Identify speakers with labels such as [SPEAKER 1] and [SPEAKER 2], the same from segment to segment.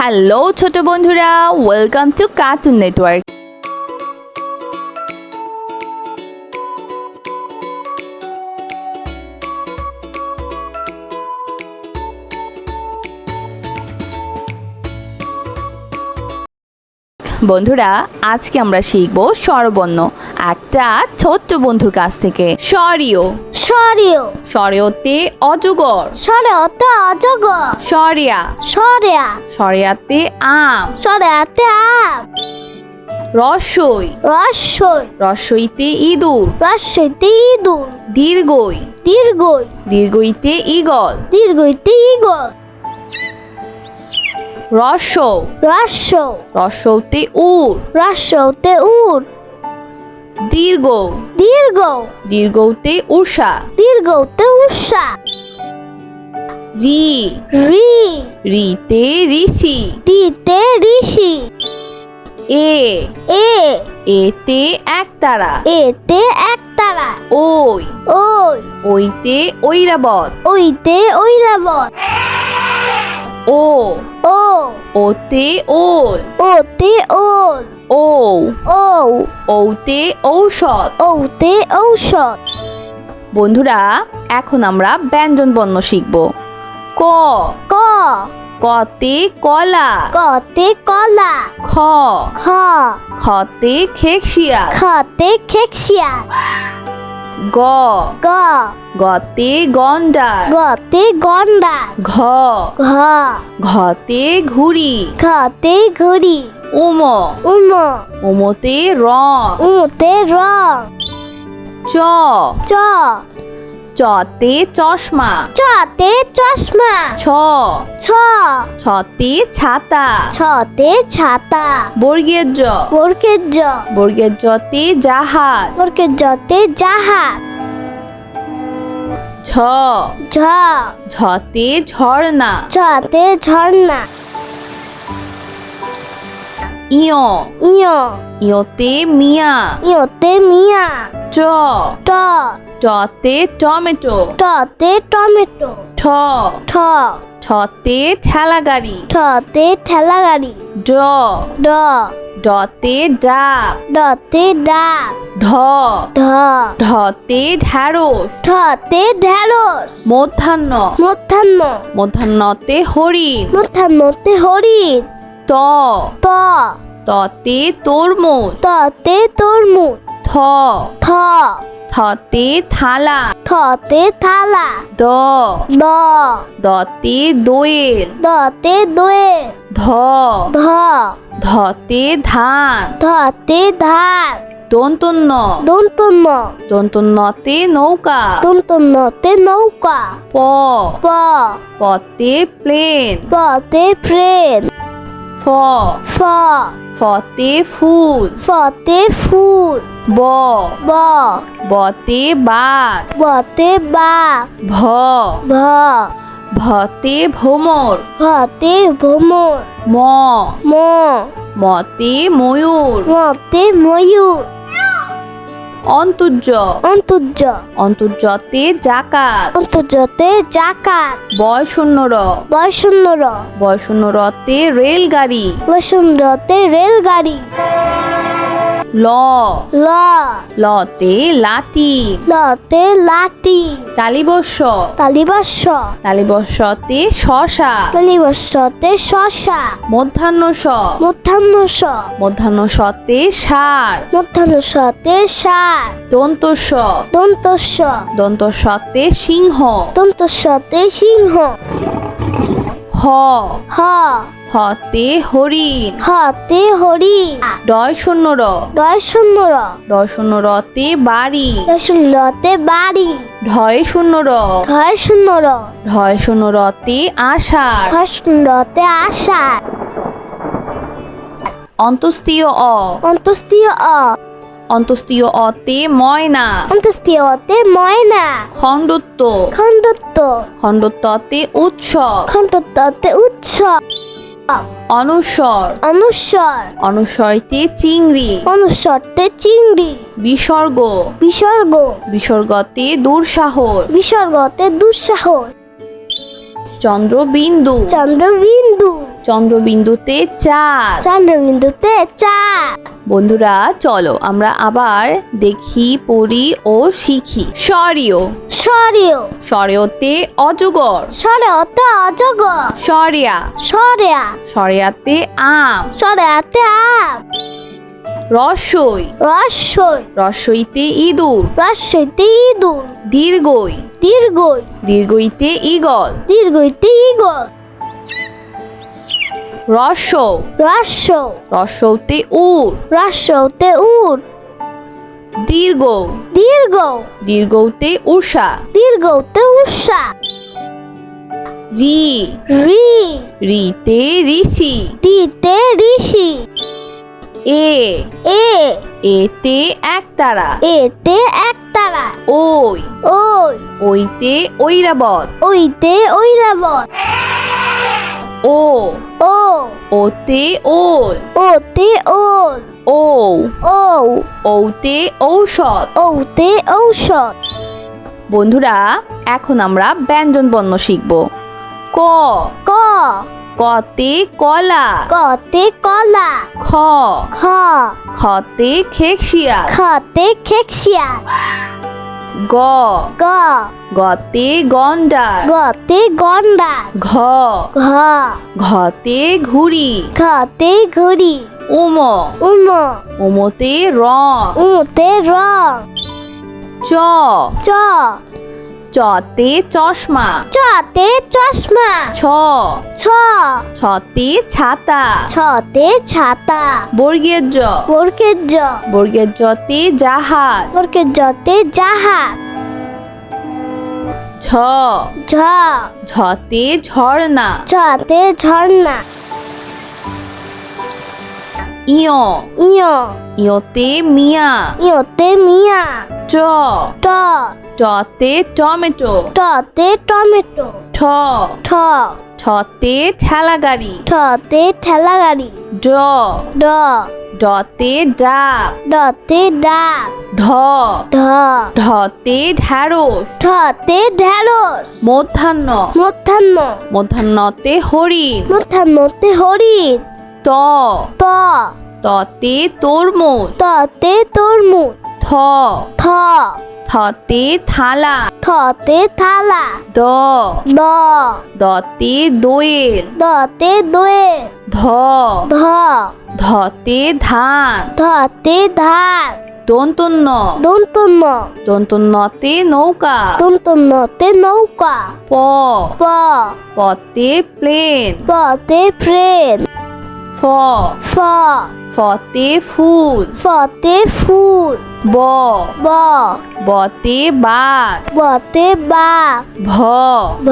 [SPEAKER 1] Hello ছোট বন্ধুরা welcome to cartoon network বন্ধুরা আজকে আমরা শিখব স্বরবর্ণ। একটা ছোট্ট বন্ধুর কাছ থেকে। স্বরীয়।
[SPEAKER 2] সরিয়
[SPEAKER 1] স্বরেয়তে অজগর।
[SPEAKER 2] সরেতে অজগর।
[SPEAKER 1] স্বরিয়া।
[SPEAKER 2] সরেয়া
[SPEAKER 1] স্বরিয়াতে আম।
[SPEAKER 2] সরেয়াতে আম।
[SPEAKER 1] রসই।
[SPEAKER 2] রসই।
[SPEAKER 1] রসইতে ইঁদুর।
[SPEAKER 2] রসইতে ইঁদুর।
[SPEAKER 1] দীর্ঘই।
[SPEAKER 2] দীর্ঘই।
[SPEAKER 1] দীর্ঘইতে ঈগল।
[SPEAKER 2] দীর্ঘইতে ইগল
[SPEAKER 1] রস
[SPEAKER 2] রস
[SPEAKER 1] রসৌতে উর।
[SPEAKER 2] রসতে উট
[SPEAKER 1] দীর্ঘ।
[SPEAKER 2] দীর্ঘ।
[SPEAKER 1] দীর্ঘতে উষা।
[SPEAKER 2] দীর্ঘতে উষা।
[SPEAKER 1] রি।
[SPEAKER 2] রি।
[SPEAKER 1] রিতে ঋষি।
[SPEAKER 2] রিতে ঋষি।
[SPEAKER 1] এ।
[SPEAKER 2] এ।
[SPEAKER 1] এতে একতারা।
[SPEAKER 2] এতে একতারা।
[SPEAKER 1] ওই।
[SPEAKER 2] ওই।
[SPEAKER 1] ওইতে ঐরাবত।
[SPEAKER 2] ওইতে ঐরাবত।
[SPEAKER 1] ও।
[SPEAKER 2] ও।
[SPEAKER 1] ওতে ওল।
[SPEAKER 2] ওতে ওল।
[SPEAKER 1] ও।
[SPEAKER 2] ও
[SPEAKER 1] ওতে ঔষধ।
[SPEAKER 2] ওতে ঔষধ।
[SPEAKER 1] বন্ধুরা এখন আমরা ব্যঞ্জন বর্ণ শিখব। ক।
[SPEAKER 2] ক।
[SPEAKER 1] কতে কলা।
[SPEAKER 2] কতে কলা।
[SPEAKER 1] খ।
[SPEAKER 2] খ।
[SPEAKER 1] খতে খেকশিয়া
[SPEAKER 2] খতে খেকশিয়া
[SPEAKER 1] গ।
[SPEAKER 2] গ।
[SPEAKER 1] গতে গন্ডার।
[SPEAKER 2] গতে গন্ডা
[SPEAKER 1] ঘ।
[SPEAKER 2] ঘ।
[SPEAKER 1] ঘতে ঘুড়ি।
[SPEAKER 2] ঘতে ঘুড়ি।
[SPEAKER 1] উম।
[SPEAKER 2] উম।
[SPEAKER 1] উমতে রং।
[SPEAKER 2] উমতে রং।
[SPEAKER 1] চ।
[SPEAKER 2] চ।
[SPEAKER 1] চতে চশমা।
[SPEAKER 2] চতে চশমা।
[SPEAKER 1] ছ।
[SPEAKER 2] ছ।
[SPEAKER 1] ছতে ছাতা।
[SPEAKER 2] ছতে ছাতা।
[SPEAKER 1] বর্গের জ।
[SPEAKER 2] বর্গের জ।
[SPEAKER 1] বর্গের জতে জাহাজ।
[SPEAKER 2] বর্গের জতে জাহাজ।
[SPEAKER 1] ঝ।
[SPEAKER 2] ঝ।
[SPEAKER 1] ঝতে ঝর্ণা।
[SPEAKER 2] ঝতে ঝর্ণা।
[SPEAKER 1] ইয়।
[SPEAKER 2] ইয়।
[SPEAKER 1] ইয়তে মিয়া।
[SPEAKER 2] ইয়তে মিয়া।
[SPEAKER 1] ট
[SPEAKER 2] ট।
[SPEAKER 1] টতে টমেটো।
[SPEAKER 2] টতে টমেটো।
[SPEAKER 1] ঠ
[SPEAKER 2] ঠ।
[SPEAKER 1] ঠতে ঠেলা গাড়ি
[SPEAKER 2] ঠতে ঠেলা গাড়ি
[SPEAKER 1] ড
[SPEAKER 2] ড।
[SPEAKER 1] ডতে ডাব।
[SPEAKER 2] ডতে ডাব।
[SPEAKER 1] ঢ
[SPEAKER 2] ঢ।
[SPEAKER 1] ঢতে ঢ্যাঁড়স
[SPEAKER 2] ঠতে ঢেঁড়স।
[SPEAKER 1] মধ্যাহ্ন।
[SPEAKER 2] মধ্যাহ্ন।
[SPEAKER 1] মধ্যাহ্নতে হরিণ।
[SPEAKER 2] মধ্যাহ্নতে হরিণ।
[SPEAKER 1] ত
[SPEAKER 2] ত।
[SPEAKER 1] ততে তরমুজ।
[SPEAKER 2] ততে তরমুজ।
[SPEAKER 1] থ
[SPEAKER 2] থ।
[SPEAKER 1] থতে থালা।
[SPEAKER 2] থতে থালা।
[SPEAKER 1] দ।
[SPEAKER 2] দ।
[SPEAKER 1] দতে দোয়েল।
[SPEAKER 2] দতে দোয়ে
[SPEAKER 1] ধ।
[SPEAKER 2] ধ।
[SPEAKER 1] ধতে ধান।
[SPEAKER 2] ধতে ধান।
[SPEAKER 1] দন্তন্য।
[SPEAKER 2] দন্তন্য।
[SPEAKER 1] দন্তন্যতে নৌকা।
[SPEAKER 2] দন্তন্যতে নৌকা।
[SPEAKER 1] প।
[SPEAKER 2] প।
[SPEAKER 1] পতে প্লেন।
[SPEAKER 2] পতে ফ্রেন
[SPEAKER 1] ফ।
[SPEAKER 2] ফ।
[SPEAKER 1] ফতে ফুল।
[SPEAKER 2] ফতে ফুল।
[SPEAKER 1] ব।
[SPEAKER 2] ব।
[SPEAKER 1] বতে বাঘ
[SPEAKER 2] বতে বা
[SPEAKER 1] ভ।
[SPEAKER 2] ভ।
[SPEAKER 1] ভতে ভোমর।
[SPEAKER 2] ভতে ভ্রমর
[SPEAKER 1] ম।
[SPEAKER 2] ম।
[SPEAKER 1] মতে ময়ূর।
[SPEAKER 2] মতে ময়ূর।
[SPEAKER 1] অন্তর্য।
[SPEAKER 2] অন্তর্য।
[SPEAKER 1] অন্তর্যতে জাকাত।
[SPEAKER 2] অন্তর্যতে জাকাত।
[SPEAKER 1] বয় শূন্য র বয় শূন্য রতে রেলগাড়ি।
[SPEAKER 2] বসুন্দরতে রেলগাড়ি।
[SPEAKER 1] ল।
[SPEAKER 2] ল।
[SPEAKER 1] লতে লাঠি
[SPEAKER 2] লতে লাঠি
[SPEAKER 1] তালিবস্য
[SPEAKER 2] তালিবাস্য
[SPEAKER 1] তালিবস্যতে শশা।
[SPEAKER 2] তালিবাস্যতে শশা।
[SPEAKER 1] মধ্যাহ্ন স
[SPEAKER 2] মধ্যাহ্ন স
[SPEAKER 1] মধ্যাহ্ন সতে সার।
[SPEAKER 2] মধ্যাহ্ন সতে সার।
[SPEAKER 1] দন্তস্ব
[SPEAKER 2] দন্তস্য।
[SPEAKER 1] দন্তস্বতে সিংহ।
[SPEAKER 2] দন্তস্যতে সিংহ।
[SPEAKER 1] হ।
[SPEAKER 2] হ।
[SPEAKER 1] হতে হরিণ।
[SPEAKER 2] হতে হরি
[SPEAKER 1] ডয় শূন্য র।
[SPEAKER 2] ডয় সুন্দর
[SPEAKER 1] ডয় শূন্য রতে বাড়ি।
[SPEAKER 2] লতে বাড়ি।
[SPEAKER 1] ঢয় শূন্য র।
[SPEAKER 2] ঢয় সুন্দর
[SPEAKER 1] ঢয় শূন্য রতে আষাঢ়।
[SPEAKER 2] ঢয় সুন্দরতে আষাঢ়।
[SPEAKER 1] অন্তস্তীয় অ।
[SPEAKER 2] অন্তস্তীয় অ।
[SPEAKER 1] অন্তস্তীয় অতে ময়না।
[SPEAKER 2] অন্তস্তীয়তে ময়না।
[SPEAKER 1] খণ্ডত্ব।
[SPEAKER 2] খণ্ডত্ব।
[SPEAKER 1] খণ্ডত্বতে উৎসব
[SPEAKER 2] খণ্ডত্বতে উৎসব
[SPEAKER 1] অনুস্বর
[SPEAKER 2] অনুসর।
[SPEAKER 1] অনুসরতে চিংড়ি।
[SPEAKER 2] অনুস্বরতে চিংড়ি।
[SPEAKER 1] বিসর্গ।
[SPEAKER 2] বিসর্গ।
[SPEAKER 1] বিসর্গতে দুঃসাহস।
[SPEAKER 2] বিসর্গতে দুঃসাহস।
[SPEAKER 1] চন্দ্রবিন্দু।
[SPEAKER 2] চন্দ্রবিন্দু।
[SPEAKER 1] চন্দ্রবিন্দুতে চাঁদ।
[SPEAKER 2] চন্দ্রবিন্দুতে চাঁদ।
[SPEAKER 1] বন্ধুরা চলো আমরা আবার দেখি পড়ি ও শিখি। সরিয়
[SPEAKER 2] সরিয়
[SPEAKER 1] সরেয়তে অজগর।
[SPEAKER 2] সরেয়তে অজগর।
[SPEAKER 1] সরিয়া
[SPEAKER 2] সরেয়া
[SPEAKER 1] সরিয়াতে আম।
[SPEAKER 2] সরেয়াতে আম।
[SPEAKER 1] রসই।
[SPEAKER 2] রসই।
[SPEAKER 1] রসইতে ইঁদুর।
[SPEAKER 2] রসইতে ইঁদুর।
[SPEAKER 1] দীর্ঘই।
[SPEAKER 2] দীর্ঘই।
[SPEAKER 1] দীর্ঘইতে ঈগল।
[SPEAKER 2] দীর্ঘইতে ইগল
[SPEAKER 1] রস
[SPEAKER 2] রস
[SPEAKER 1] রসৌতে উট
[SPEAKER 2] রসতে উট
[SPEAKER 1] দীর্ঘ
[SPEAKER 2] দীর্ঘ
[SPEAKER 1] দীর্ঘতে উষা।
[SPEAKER 2] দীর্ঘতে উষা।
[SPEAKER 1] রি।
[SPEAKER 2] রি।
[SPEAKER 1] রিতে ঋষি।
[SPEAKER 2] টিতে ঋষি।
[SPEAKER 1] এ।
[SPEAKER 2] এ।
[SPEAKER 1] এতে একতারা।
[SPEAKER 2] এতে একতারা।
[SPEAKER 1] ওই।
[SPEAKER 2] ওই।
[SPEAKER 1] ওইতে ঐরাবত।
[SPEAKER 2] ওইতে ঐরাবত।
[SPEAKER 1] ও।
[SPEAKER 2] ও।
[SPEAKER 1] ওতে ওল।
[SPEAKER 2] ওতে ওল।
[SPEAKER 1] ও
[SPEAKER 2] ও
[SPEAKER 1] ওতে ঔষধ।
[SPEAKER 2] ওতে ঔষধ।
[SPEAKER 1] বন্ধুরা এখন আমরা ব্যঞ্জন বর্ণ শিখব। ক।
[SPEAKER 2] ক।
[SPEAKER 1] কতে কলা।
[SPEAKER 2] কতে কলা।
[SPEAKER 1] খ।
[SPEAKER 2] খ।
[SPEAKER 1] খতে খেকশিয়া
[SPEAKER 2] খতে খেকসিয়া
[SPEAKER 1] গ।
[SPEAKER 2] গ।
[SPEAKER 1] গতে গন্ডার
[SPEAKER 2] গতে গন্ডা।
[SPEAKER 1] ঘ।
[SPEAKER 2] ঘ।
[SPEAKER 1] ঘতে ঘুড়ি।
[SPEAKER 2] ঘতে ঘুড়ি।
[SPEAKER 1] উম।
[SPEAKER 2] উম।
[SPEAKER 1] উমতে রং।
[SPEAKER 2] উমতে রং।
[SPEAKER 1] চ।
[SPEAKER 2] চ।
[SPEAKER 1] চতে চশমা।
[SPEAKER 2] চতে চশমা।
[SPEAKER 1] ছ।
[SPEAKER 2] ছ।
[SPEAKER 1] ছতে ছাতা।
[SPEAKER 2] ছতে ছাতা।
[SPEAKER 1] বর্গের জ
[SPEAKER 2] বর্গের জ
[SPEAKER 1] বর্গের জতে জাহাজ।
[SPEAKER 2] বর্গের জতে জাহাজ।
[SPEAKER 1] ঝ।
[SPEAKER 2] ঝ।
[SPEAKER 1] ঝতে ঝর্ণা।
[SPEAKER 2] ঝতে ঝর্ণা।
[SPEAKER 1] ইয়।
[SPEAKER 2] ইয়।
[SPEAKER 1] ইয়তে মিয়া।
[SPEAKER 2] ইয়তে মিয়া।
[SPEAKER 1] ট
[SPEAKER 2] ট।
[SPEAKER 1] টতে টমেটো।
[SPEAKER 2] টতে টমেটো।
[SPEAKER 1] ঠ।
[SPEAKER 2] ঠ।
[SPEAKER 1] ঠতে ঠেলা গাড়ি
[SPEAKER 2] ঠতে ঠেলা গাড়ি
[SPEAKER 1] ড।
[SPEAKER 2] ড।
[SPEAKER 1] ডতে ডাব।
[SPEAKER 2] ডতে ডাক
[SPEAKER 1] ঢ।
[SPEAKER 2] ঢ।
[SPEAKER 1] ঢতে ঢ্যাঁড়স।
[SPEAKER 2] ঠতে ঢেঁড়স
[SPEAKER 1] মধ্যাহ্ন।
[SPEAKER 2] মধ্যাহ্ন।
[SPEAKER 1] মধ্যাহ্নতে হরিণ।
[SPEAKER 2] মধ্যাহ্নতে হরিণ।
[SPEAKER 1] ত।
[SPEAKER 2] ত।
[SPEAKER 1] ততে তরমুজ।
[SPEAKER 2] ততে তরমুজ।
[SPEAKER 1] থ।
[SPEAKER 2] থ।
[SPEAKER 1] থতে থালা।
[SPEAKER 2] থতে থালা।
[SPEAKER 1] দ।
[SPEAKER 2] দ।
[SPEAKER 1] দতে দোয়েল।
[SPEAKER 2] দতে দোয়ে
[SPEAKER 1] ধ।
[SPEAKER 2] ধ।
[SPEAKER 1] ধতে ধান।
[SPEAKER 2] ধতে ধান।
[SPEAKER 1] দন্তন্য।
[SPEAKER 2] দন্তন্য।
[SPEAKER 1] দন্তন্যতে নৌকা।
[SPEAKER 2] দন্তন্যতে নৌকা।
[SPEAKER 1] প।
[SPEAKER 2] প।
[SPEAKER 1] পতে প্লেন।
[SPEAKER 2] পতে ফ্রেন
[SPEAKER 1] ফ।
[SPEAKER 2] ফ।
[SPEAKER 1] ফতে ফুল।
[SPEAKER 2] ফতে ফুল।
[SPEAKER 1] ব।
[SPEAKER 2] ব।
[SPEAKER 1] বতে বাঘ
[SPEAKER 2] বতে বা।
[SPEAKER 1] ভ।
[SPEAKER 2] ভ।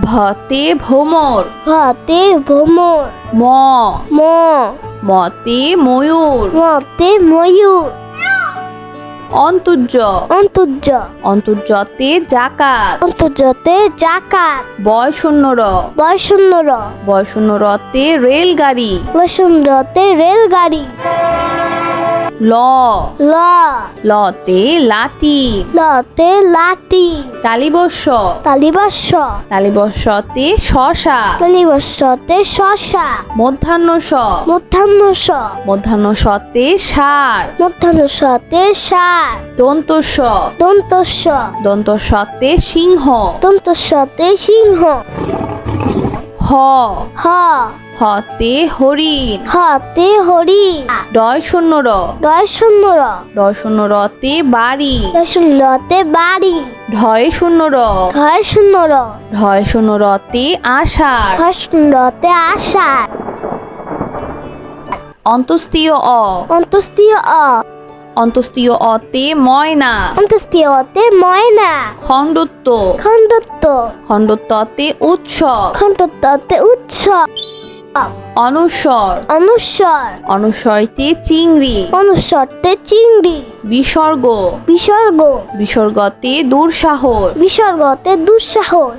[SPEAKER 1] ভতে ভোমর।
[SPEAKER 2] ভতে ভ্রমর
[SPEAKER 1] ম।
[SPEAKER 2] ম।
[SPEAKER 1] মতে ময়ূর।
[SPEAKER 2] মতে ময়ূর।
[SPEAKER 1] অন্তর্য।
[SPEAKER 2] অন্তর্য।
[SPEAKER 1] অন্তর্যতে জাকাত।
[SPEAKER 2] অন্তর্যতে জাকাত।
[SPEAKER 1] বয়শূন্যর।
[SPEAKER 2] বয়সুন্দর
[SPEAKER 1] বয়শূন্যরতে রেলগাড়ি।
[SPEAKER 2] বসুন্ধরতে রেলগাড়ি।
[SPEAKER 1] ল।
[SPEAKER 2] ল।
[SPEAKER 1] লতে লাঠি
[SPEAKER 2] লতে লাঠি
[SPEAKER 1] তালিবস্য।
[SPEAKER 2] তালিবাস্য।
[SPEAKER 1] তালিবস্যতে শশা।
[SPEAKER 2] তালিবাস্যতে শশা।
[SPEAKER 1] মধ্যাহ্ন স
[SPEAKER 2] মধ্যাহ্ন স
[SPEAKER 1] মধ্যাহ্ন সতে সার।
[SPEAKER 2] মধ্যাহ্ন সতে সার।
[SPEAKER 1] দন্তস্ব
[SPEAKER 2] দন্তস্য।
[SPEAKER 1] দন্তস্বতে সিংহ।
[SPEAKER 2] দন্তস্যতে সিংহ।
[SPEAKER 1] হ।
[SPEAKER 2] হ।
[SPEAKER 1] হতে হরিণ।
[SPEAKER 2] হতে হরি
[SPEAKER 1] ডয় শূন্য র।
[SPEAKER 2] রয় সুন্দর
[SPEAKER 1] ডয় শূন্য রতে বাড়ি।
[SPEAKER 2] রসুল্লতে বাড়ি।
[SPEAKER 1] ঢয় শূন্য র।
[SPEAKER 2] ঘর সুন্দর
[SPEAKER 1] ঢয় শূন্য রতে আষাঢ়।
[SPEAKER 2] ঘর সুন্দরতে আষাঢ়।
[SPEAKER 1] অন্তস্তীয় অ।
[SPEAKER 2] অন্তস্তীয় অ।
[SPEAKER 1] অন্তস্তীয় অতে ময়না।
[SPEAKER 2] অন্তস্তীয়তে ময়না।
[SPEAKER 1] খণ্ডত্ব।
[SPEAKER 2] খণ্ডত্ব।
[SPEAKER 1] খণ্ডত্বতে উৎসব।
[SPEAKER 2] খণ্ডত্বতে উৎসব।
[SPEAKER 1] অনুস্বর
[SPEAKER 2] অনুস্বর
[SPEAKER 1] অনুস্বরতে চিংড়ি।
[SPEAKER 2] অনুস্বরতে চিংড়ি।
[SPEAKER 1] বিসর্গ।
[SPEAKER 2] বিসর্গ।
[SPEAKER 1] বিসর্গতে দুঃসাহস।
[SPEAKER 2] বিসর্গতে দুঃসাহস।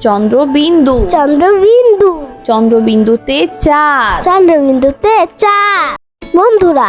[SPEAKER 1] চন্দ্রবিন্দু।
[SPEAKER 2] চন্দ্রবিন্দু।
[SPEAKER 1] চন্দ্রবিন্দুতে চাঁদ।
[SPEAKER 2] চন্দ্রবিন্দুতে চা বন্ধুরা